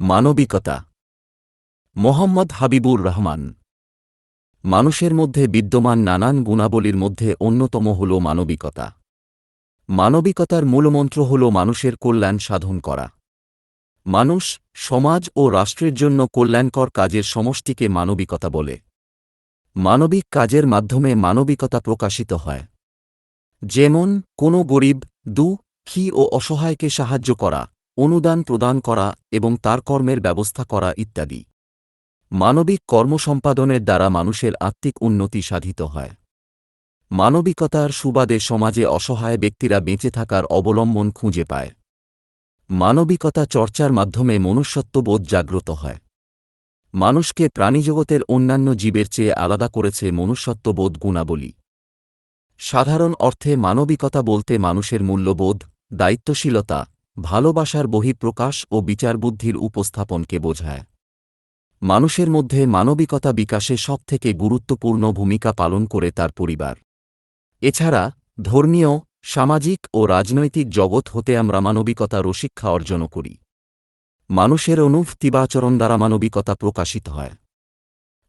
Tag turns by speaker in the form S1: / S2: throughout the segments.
S1: মানবিকতা। মোহাম্মদ হাবিবুর রহমান। মানুষের মধ্যে বিদ্যমান নানান গুণাবলীর মধ্যে অন্যতম হল মানবিকতা। মানবিকতার মূলমন্ত্র হল মানুষের কল্যাণ সাধন করা। মানুষ, সমাজ ও রাষ্ট্রের জন্য কল্যাণকর কাজের সমষ্টিকে মানবিকতা বলে। মানবিক কাজের মাধ্যমে মানবিকতা প্রকাশিত হয়। যেমন, কোনো গরিব, দু খি ও অসহায়কে সাহায্য করা। অনুদান প্রদান করা এবং তার কর্মের ব্যবস্থা করা ইত্যাদি। মানবিক কর্মসম্পাদনের দ্বারা মানুষের আত্মিক উন্নতি সাধিত হয়। মানবিকতার সুবাদে সমাজে অসহায় ব্যক্তিরা বেঁচে থাকার অবলম্বন খুঁজে পায়। মানবিকতা চর্চার মাধ্যমে মনুষ্যত্ববোধ জাগ্রত হয়। মানুষকে প্রাণীজগতের অন্যান্য জীবের চেয়ে আলাদা করেছে মনুষ্যত্ববোধ গুণাবলী। সাধারণ অর্থে মানবিকতা বলতে মানুষের মূল্যবোধ, দায়িত্বশীলতা ভালোবাসার বহিঃপ্রকাশ ও বিচারবুদ্ধির উপস্থাপনকে বোঝায়। মানুষের মধ্যে মানবিকতা বিকাশে সবথেকে গুরুত্বপূর্ণ ভূমিকা পালন করে তার পরিবার। এছাড়া, ধর্মীয়, সামাজিক ও রাজনৈতিক জগৎ হতে আমরা মানবিকতারও শিক্ষা অর্জন করি। মানুষের অনুভূতিবাচরণ দ্বারা মানবিকতা প্রকাশিত হয়।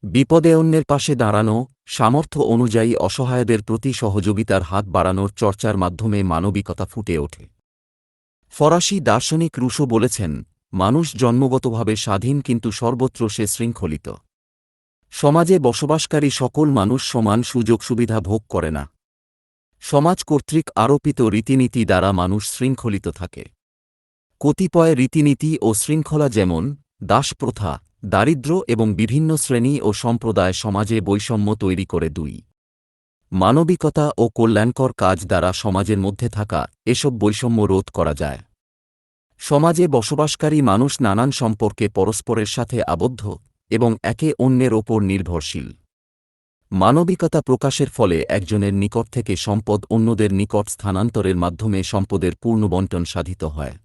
S1: বিপদে অন্যের পাশে দাঁড়ানো, সামর্থ্য অনুযায়ী অসহায়দের প্রতি সহযোগিতার হাত বাড়ানোর চর্চার মাধ্যমে মানবিকতা ফুটে ওঠে। ফরাসি দার্শনিক রুশো বলেছেন, মানুষ জন্মগতভাবে স্বাধীন কিন্তু সর্বত্র সে শৃঙ্খলিত। সমাজে বসবাসকারী সকল মানুষ সমান সুযোগ সুবিধা ভোগ করে না। সমাজ কর্তৃক আরোপিত রীতিনীতি দ্বারা মানুষ শৃঙ্খলিত থাকে। কতিপয় রীতিনীতি ও শৃঙ্খলা যেমন, দাসপ্রথা, দারিদ্র্য এবং বিভিন্ন শ্রেণি ও সম্প্রদায় সমাজে বৈষম্য তৈরি করে দুই। মানবিকতা ও কল্যাণকর কাজ দ্বারা সমাজের মধ্যে থাকা এসব বৈষম্য রোধ করা যায়। সমাজে বসবাসকারী মানুষ নানান সম্পর্কে পরস্পরের সাথে আবদ্ধ এবং একে অন্যের ওপর নির্ভরশীল। মানবিকতা প্রকাশের ফলে একজনের নিকট থেকে সম্পদ অন্যদের নিকট স্থানান্তরের মাধ্যমে সম্পদের পূর্ণ পূর্ণবণ্টন সাধিত হয়।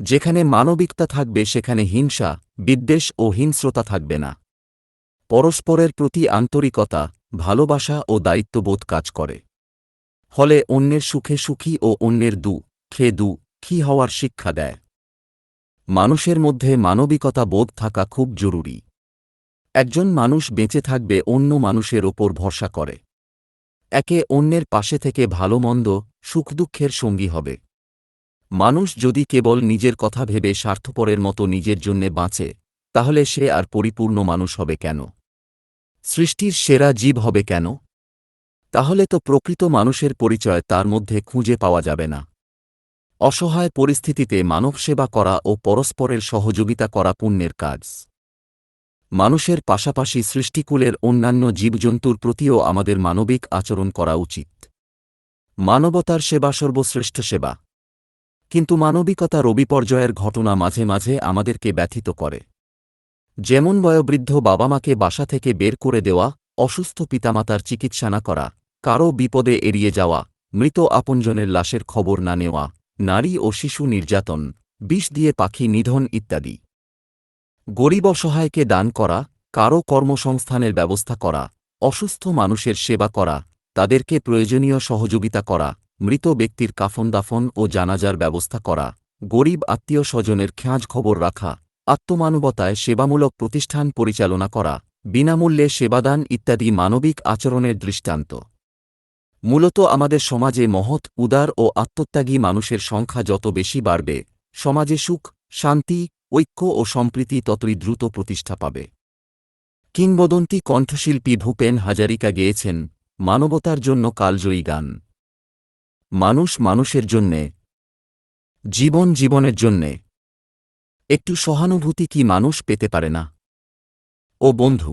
S1: যেখানে মানবিকতা থাকবে সেখানে হিংসা, বিদ্বেষ ও হিংস্রতা থাকবে না। পরস্পরের প্রতি আন্তরিকতা ভালোবাসা ও দায়িত্ববোধ কাজ করে। ফলে অন্যের সুখে সুখী ও অন্যের দু, খে দু, খি হওয়ার শিক্ষা দেয়। মানুষের মধ্যে মানবিকতা বোধ থাকা খুব জরুরি। একজন মানুষ বেঁচে থাকবে অন্য মানুষের ওপর ভরসা করে। একে অন্যের পাশে থেকে ভালো মন্দ, সুখ দুঃখের সঙ্গী হবে। মানুষ যদি কেবল নিজের কথা ভেবে স্বার্থপরের মতো নিজের জন্যে বাঁচে, তাহলে সে আর পরিপূর্ণ মানুষ হবে কেন? সৃষ্টির সেরা জীব হবে কেন? তাহলে তো প্রকৃত মানুষের পরিচয় তার মধ্যে খুঁজে পাওয়া যাবে না। অসহায় পরিস্থিতিতে মানবসেবা করা ও পরস্পরের সহযোগিতা করা পুণ্যের কাজ। মানুষের পাশাপাশি সৃষ্টিকূলের অন্যান্য জীবজন্তুর প্রতিও আমাদের মানবিক আচরণ করা উচিত। মানবতার সেবা সর্বশ্রেষ্ঠ সেবা। কিন্তু মানবিকতা রবিপর্যয়ের ঘটনা মাঝে মাঝে আমাদেরকে ব্যথিত করে। যেমন বয়োবৃদ্ধ বাবা মাকে বাসা থেকে বের করে দেওয়া, অসুস্থ পিতামাতার চিকিৎসা না করা, কারও বিপদে এড়িয়ে যাওয়া, মৃত আপনজনের লাশের খবর না নেওয়া, নারী ও শিশু নির্যাতন, বিষ দিয়ে পাখি নিধন ইত্যাদি। গরিব অসহায়কে দান করা, কারও কর্মসংস্থানের ব্যবস্থা করা, অসুস্থ মানুষের সেবা করা, তাদেরকে প্রয়োজনীয় সহযোগিতা করা, মৃত ব্যক্তির কাফন দাফন ও জানাজার ব্যবস্থা করা, গরিব আত্মীয় স্বজনের খেঁজ খবর রাখা আত্মমানবতায় সেবামূলক প্রতিষ্ঠান পরিচালনা করা, বিনামূল্যে সেবাদান ইত্যাদি মানবিক আচরণের দৃষ্টান্ত। মূলত আমাদের সমাজে মহৎ, উদার ও আত্মত্যাগী মানুষের সংখ্যা যত বেশি বাড়বে, সমাজে সুখ, শান্তি, ঐক্য ও সম্প্রীতি ততই দ্রুত প্রতিষ্ঠা পাবে। কিংবদন্তি কণ্ঠশিল্পী ভূপেন হাজারিকা গেয়েছেন, মানবতার জন্য কালজয়ী গান। মানুষ মানুষের জন্যে, জীবন জীবনের জন্যে একটু সহানুভূতি কি মানুষ পেতে পারে না? ও বন্ধু